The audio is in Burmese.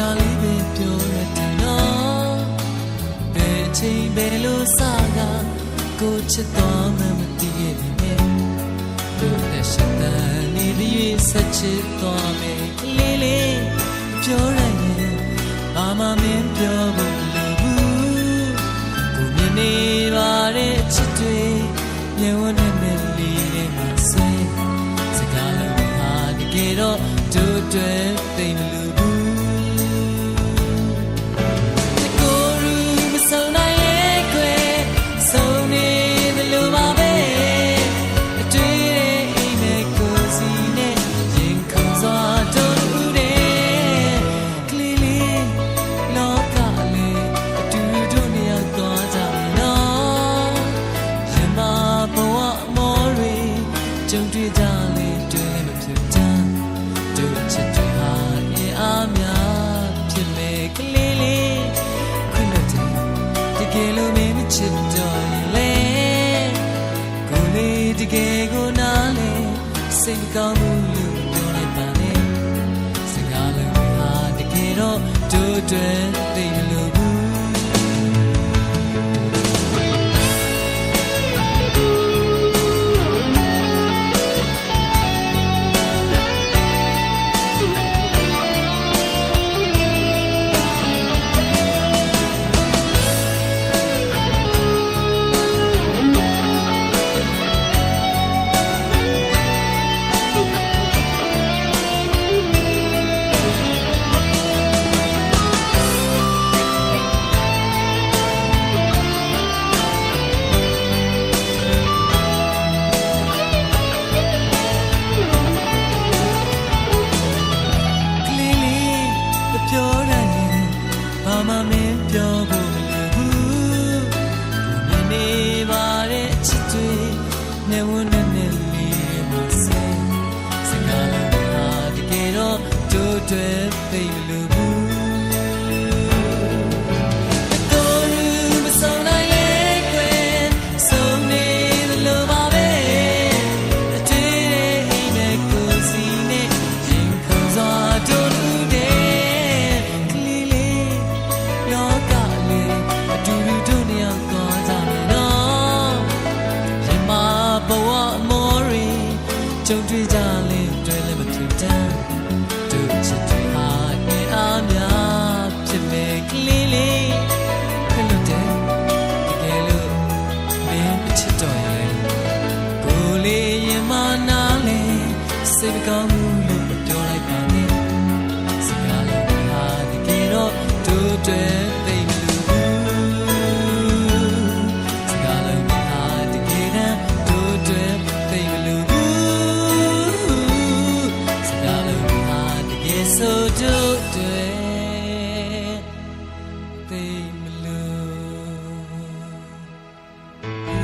ဒါလေးပဲပြောရတယ်နော်ဘယ်ချိန်ဘယ်လိုစကားကိုချစ်တော်မှမသိရဲ့နဲ့ဘယ်နဲ့ရှင်းတဲ့နေရွေးဆက်ချစ်တော်မယ်လေးလေးပြောရရင်ဘာမှမင်းပြောဖို့လိုဘူးကိုမြင်နေပါတဲ့ချစ်တွေမျက်ဝန်းနဲ့မျက်လေးနဲ့မဆဲစကားလုံးဟာတကယ်တော့တို့တွေ့တိမ်မလို့ ကြုံတွေ့ကြလေတွေ့လည်းမဖြစ်တမ်းတို့ချစ်တွေဟာနေအားများဖြစ်မယ်ကလေးလေးခွင့်လွှတ်တယ်တကယ်လို့မင်းမချစ်တော့ရင်လေကိုယ်လေးတကယ်ကိုနားလေစိတ်မကောင်းဘူးလို့ပြောလိုက်ပါနဲ့စကားလုံးတွေဟာတကယ်တော့တို့အတွက်သိမလို့ မှမင်းပြောဖို့မလိုဘူးမြင်နေပါတဲ့ချစ်တွေနေဝနဲ့နဲ့လေးမဆဲစကားလုံးတွေဟာတကယ်တော့တို့တွေသိမလို့ ကြုံတွေ့ကြလေတွေ့လည်းမဖြစ်တမ်းတို့ချစ်တွေဟာနေအားများဖြစ်မယ်ကလေးလေးခွင့်လွှတ်တယ်တကယ်လို့မင်းမချစ်တော့ရင်ကိုယ်လေးရင်မနာလေစိတ်မကောင်းဘူးလို့မပြောလိုက်ပါနဲ့စကားလုံးတွေဟာတကယ်တော့တို့တွေ Bye.